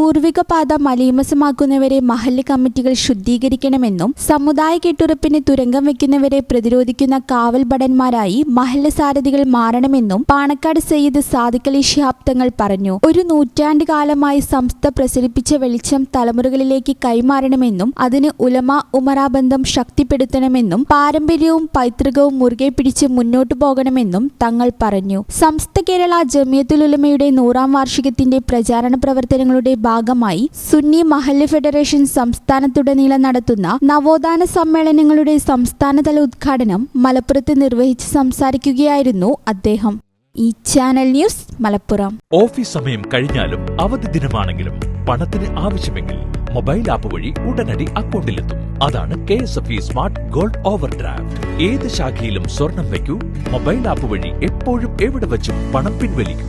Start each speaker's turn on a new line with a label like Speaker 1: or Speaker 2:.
Speaker 1: പൂർവിക പാത മലീമസമാക്കുന്നവരെ മഹല്ല് കമ്മിറ്റികൾ ശുദ്ധീകരിക്കണമെന്നും സമുദായ കെട്ടുറപ്പിന് തുരങ്കം വെക്കുന്നവരെ പ്രതിരോധിക്കുന്ന കാവൽ ഭടന്മാരായി മഹല്ല് സാരഥികൾ മാറണമെന്നും പാണക്കാട് സയ്യിദ് സാദിഖലി ശിഹാബ് തങ്ങൾ പറഞ്ഞു. ഒരു നൂറ്റാണ്ട് കാലമായി സംസ്ഥ പ്രസരിപ്പിച്ച വെളിച്ചം തലമുറകളിലേക്ക് കൈമാറണമെന്നും അതിന് ഉലമ ഉമറാ ബന്ധം ശക്തിപ്പെടുത്തണമെന്നും പാരമ്പര്യവും പൈതൃകവും മുറുകെ പിടിച്ച് മുന്നോട്ടു പോകണമെന്നും തങ്ങൾ പറഞ്ഞു. സംസ്ഥ കേരള ജമിയത്തുൽ ഉലമയുടെ നൂറാം വാർഷികത്തിന്റെ പ്രചാരണ പ്രവർത്തനങ്ങളുടെ ഭാഗമായി സുന്നി മഹല്ല് ഫെഡറേഷൻ സംസ്ഥാനത്തുടനീളം നടത്തുന്ന നവോത്ഥാന സമ്മേളനങ്ങളുടെ സംസ്ഥാനതല ഉദ്ഘാടനം മലപ്പുറത്ത് നിർവഹിച്ച് സംസാരിക്കുകയായിരുന്നു അദ്ദേഹം. ഈ ചാനൽ ന്യൂസ് മലപ്പുറം.
Speaker 2: ഓഫീസ് സമയം കഴിഞ്ഞാലും അവധി ദിനമാണെങ്കിലും പണത്തിന് ആവശ്യമെങ്കിൽ മൊബൈൽ ആപ്പ് വഴി ഉടനടി അക്കൗണ്ടിലെത്തും. അതാണ് K S F E smart gold overdraft ഏത് ശാഖയിലും സ്വർണം വയ്ക്കൂ മൊബൈൽ ആപ്പ് വഴി എപ്പോഴും എവിടെ വെച്ചും പണം പിൻവലിക്കൂ.